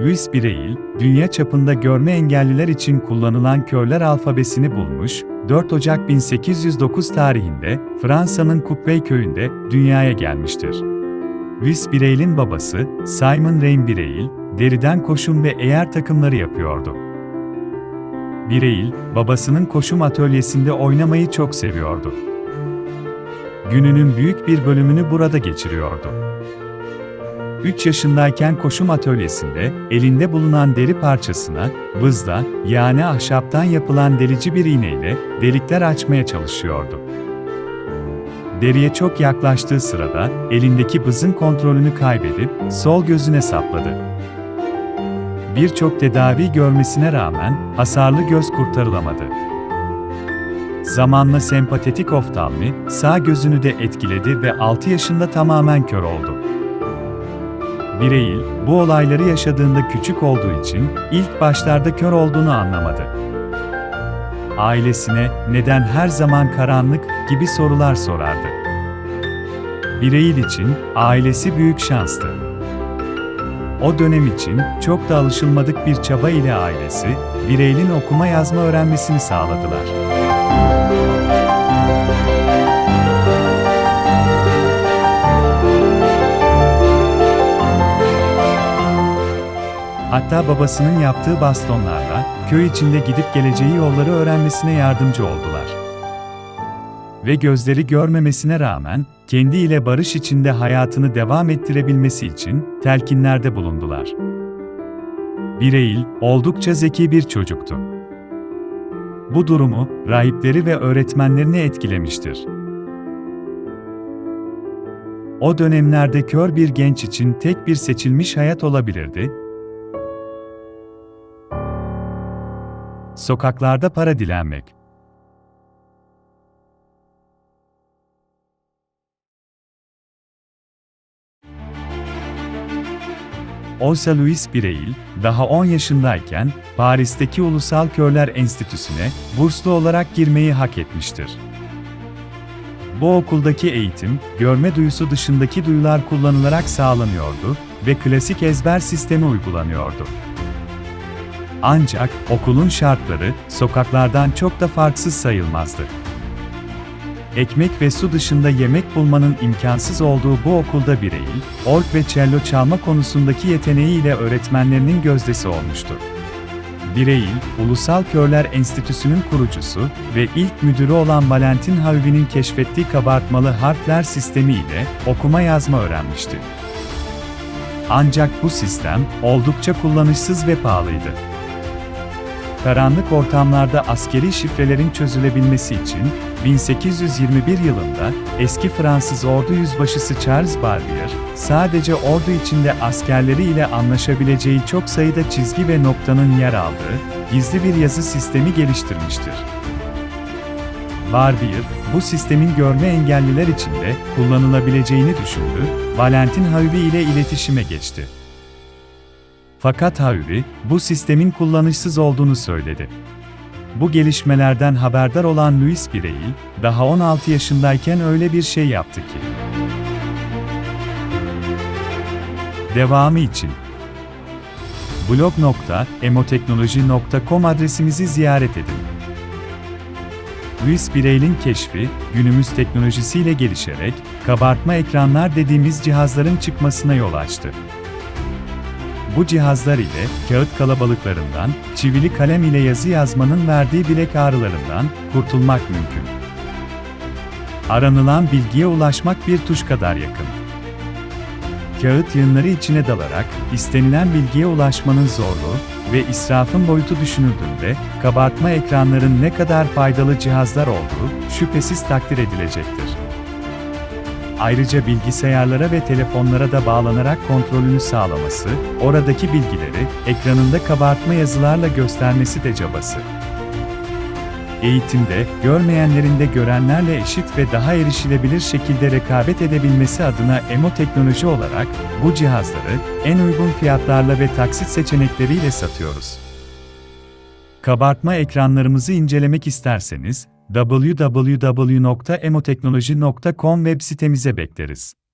Louis Braille, dünya çapında görme engelliler için kullanılan körler alfabesini bulmuş, 4 Ocak 1809 tarihinde Fransa'nın Coupvey köyünde dünyaya gelmiştir. Louis Braille'in babası, Simon Rain Braille, deriden koşum ve eğer takımları yapıyordu. Braille, babasının koşum atölyesinde oynamayı çok seviyordu. Gününün büyük bir bölümünü burada geçiriyordu. 3 yaşındayken koşum atölyesinde elinde bulunan deri parçasına vızla yani ahşaptan yapılan delici bir iğneyle delikler açmaya çalışıyordu. Deriye çok yaklaştığı sırada elindeki bızın kontrolünü kaybedip sol gözüne sapladı. Birçok tedavi görmesine rağmen hasarlı göz kurtarılamadı. Zamanla sempatetik oftalmi sağ gözünü de etkiledi ve 6 yaşında tamamen kör oldu. Bireyil, bu olayları yaşadığında küçük olduğu için ilk başlarda kör olduğunu anlamadı. Ailesine neden her zaman karanlık gibi sorular sorardı. Bireyil için ailesi büyük şanstı. O dönem için çok da alışılmadık bir çaba ile ailesi, Bireyl'in okuma yazma öğrenmesini sağladılar. Hatta babasının yaptığı bastonlarla köy içinde gidip geleceği yolları öğrenmesine yardımcı oldular. Ve gözleri görmemesine rağmen kendi ile barış içinde hayatını devam ettirebilmesi için telkinlerde bulundular. Bireil oldukça zeki bir çocuktu. Bu durumu rahipleri ve öğretmenlerini etkilemiştir. O dönemlerde kör bir genç için tek bir seçilmiş hayat olabilirdi, Sokaklarda para dilenmek. Oysa Louis Braille, daha 10 yaşındayken Paris'teki Ulusal Körler Enstitüsü'ne burslu olarak girmeyi hak etmiştir. Bu okuldaki eğitim, görme duyusu dışındaki duyular kullanılarak sağlanıyordu ve klasik ezber sistemi uygulanıyordu. Ancak okulun şartları sokaklardan çok da farksız sayılmazdı. Ekmek ve su dışında yemek bulmanın imkansız olduğu bu okulda bireyin, org ve cello çalma konusundaki yeteneğiyle öğretmenlerinin gözdesi olmuştu. Bireyin, Ulusal Körler Enstitüsü'nün kurucusu ve ilk müdürü olan Valentin Haüvi'nin keşfettiği kabartmalı harfler sistemi ile okuma yazma öğrenmişti. Ancak bu sistem oldukça kullanışsız ve pahalıydı. Karanlık ortamlarda askeri şifrelerin çözülebilmesi için 1821 yılında eski Fransız ordu yüzbaşısı Charles Barbier, sadece ordu içinde askerleri ile anlaşabileceği çok sayıda çizgi ve noktanın yer aldığı gizli bir yazı sistemi geliştirmiştir. Barbier, bu sistemin görme engelliler için de kullanılabileceğini düşündü, Valentin Haüvi ile iletişime geçti. Fakat Haüvi, bu sistemin kullanışsız olduğunu söyledi. Bu gelişmelerden haberdar olan Louis Braille, daha 16 yaşındayken öyle bir şey yaptı ki. Devamı için blog.emoteknoloji.com adresimizi ziyaret edin. Louis Braille'in keşfi, günümüz teknolojisiyle gelişerek, kabartma ekranlar dediğimiz cihazların çıkmasına yol açtı. Bu cihazlar ile kağıt kalabalıklarından, çivili kalem ile yazı yazmanın verdiği bilek ağrılarından kurtulmak mümkün. Aranılan bilgiye ulaşmak bir tuş kadar yakın. Kağıt yığınları içine dalarak istenilen bilgiye ulaşmanın zorluğu ve israfın boyutu düşünüldüğünde kabartma ekranların ne kadar faydalı cihazlar olduğu şüphesiz takdir edilecektir. Ayrıca bilgisayarlara ve telefonlara da bağlanarak kontrolünü sağlaması, oradaki bilgileri ekranında kabartma yazılarla göstermesi de cabası. Eğitimde, görmeyenlerin de görenlerle eşit ve daha erişilebilir şekilde rekabet edebilmesi adına EMO teknoloji olarak bu cihazları en uygun fiyatlarla ve taksit seçenekleriyle satıyoruz. Kabartma ekranlarımızı incelemek isterseniz www.emoteknoloji.com web sitemize bekleriz.